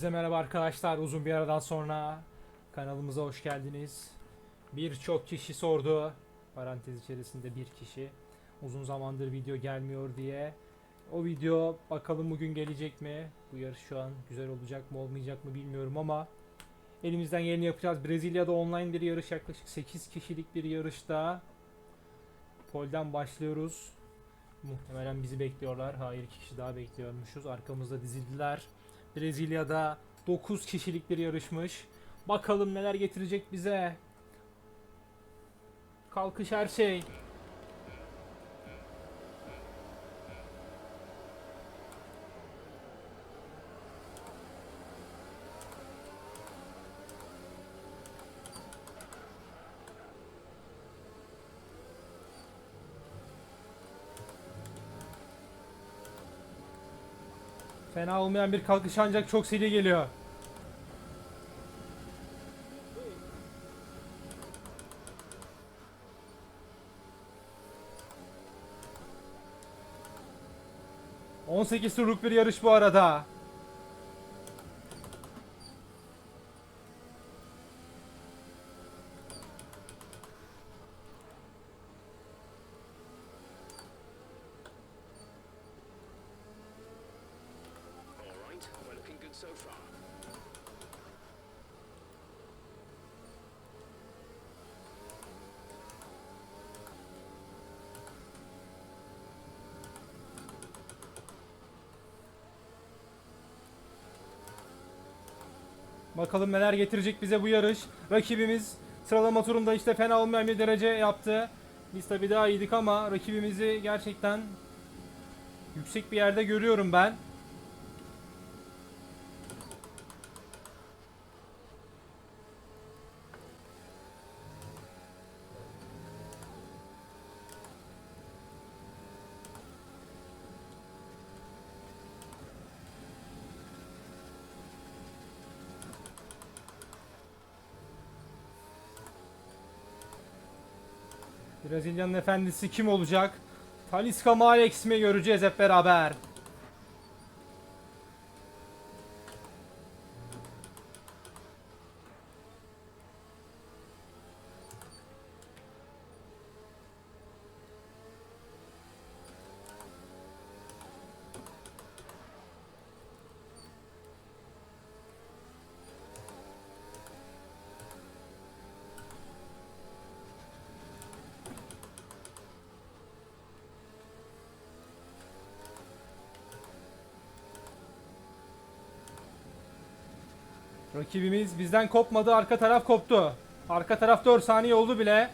Size merhaba arkadaşlar. Uzun bir aradan sonra kanalımıza hoş geldiniz. Birçok kişi sordu. Parantez içerisinde bir kişi. Uzun zamandır video gelmiyor diye. O video bakalım bugün gelecek mi? Bu yarış şu an güzel olacak mı olmayacak mı bilmiyorum ama elimizden geleni yapacağız. Brezilya'da online bir yarış yaklaşık 8 kişilik bir yarışta. Polden başlıyoruz. Muhtemelen bizi bekliyorlar. Hayır iki kişi daha bekliyormuşuz. Arkamızda dizildiler. Brezilya'da 9 kişilik bir yarışmış. Bakalım neler getirecek bize. Kalkış her şey. Fena olmayan bir kalkış ancak çok seri geliyor. ...18 turluk bir yarış bu arada. So far. Bakalım neler getirecek bize bu yarış. Rakibimiz sıralama turunda işte fena olmayan bir derece yaptı. Biz tabii daha iyiydik ama rakibimizi gerçekten yüksek bir yerde görüyorum ben. Brezilya'nın efendisi kim olacak? Talisca mı Alex mi göreceğiz hep beraber. Rakibimiz bizden kopmadı, arka taraf koptu. Arka taraf 4 saniye oldu bile.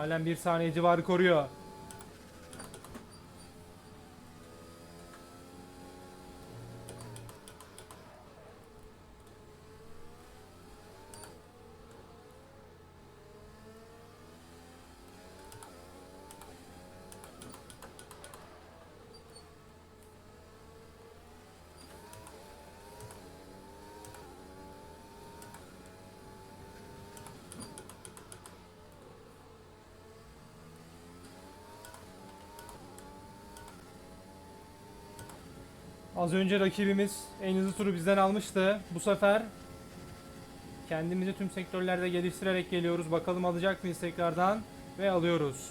Halen bir saniye civarı koruyor. Az önce rakibimiz en hızlı turu bizden almıştı. Bu sefer kendimizi tüm sektörlerde geliştirerek geliyoruz. Bakalım alacak mıyız tekrardan? Ve alıyoruz.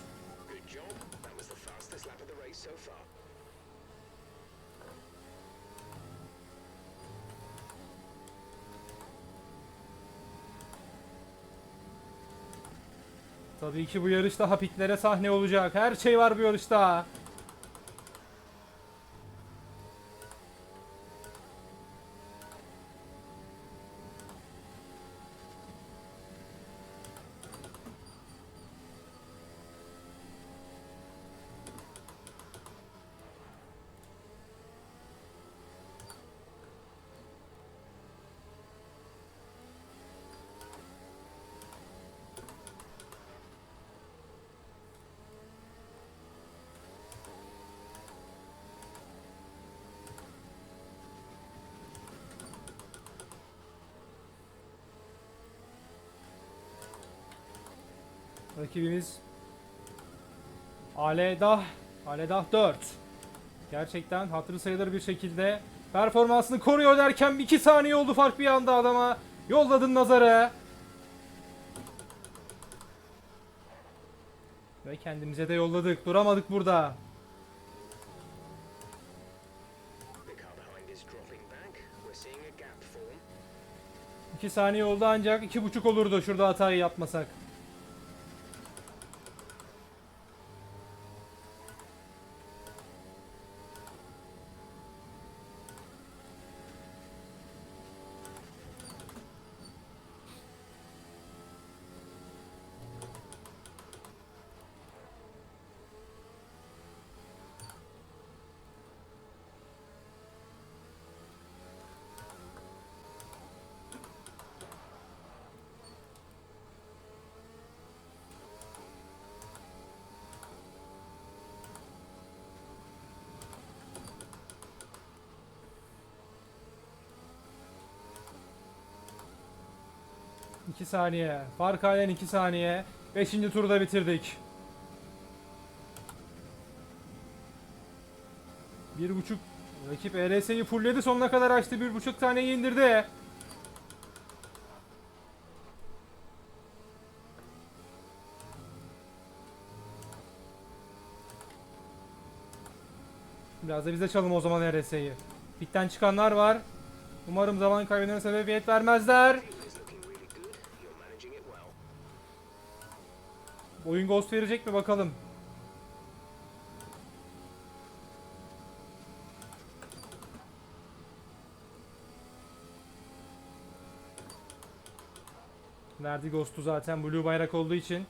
Tabii ki bu yarışta hapiklere sahne olacak. Her şey var bu yarışta. Rakibimiz Aledah Aledah 4 Gerçekten hatırı sayılır bir şekilde performansını koruyor derken 2 saniye oldu fark bir anda adama. Yolladın nazara. Ve kendimize de yolladık. Duramadık burada. 2 saniye oldu ancak 2.5 olurdu şurada hatayı yapmasak. İki saniye. Fark halen 2 saniye. 5. turda bitirdik. Bir buçuk rakip ERS'yi fullledi sonuna kadar açtı. Bir buçuk taneyi indirdi. Biraz da biz de çalalım o zaman ERS'yi. Bitten çıkanlar var. Umarım zaman kaybına sebebiyet vermezler. Oyun ghost verecek mi bakalım. Verdi ghost'u zaten blue bayrak olduğu için.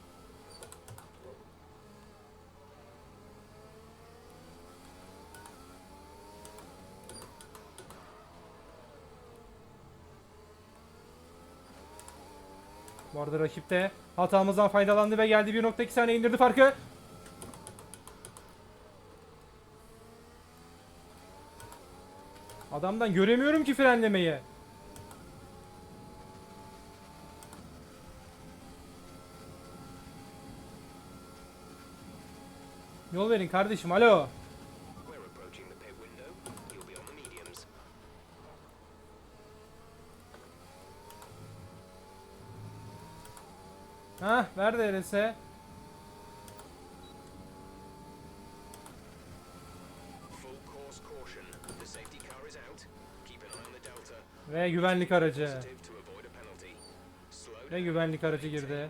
Bu arada rakip hatamızdan faydalandı ve geldi 1.2 saniye indirdi farkı. Adamdan göremiyorum ki frenlemeyi. Yol verin kardeşim alo. On the delta. Ve güvenlik aracı. Ve güvenlik aracı girdi.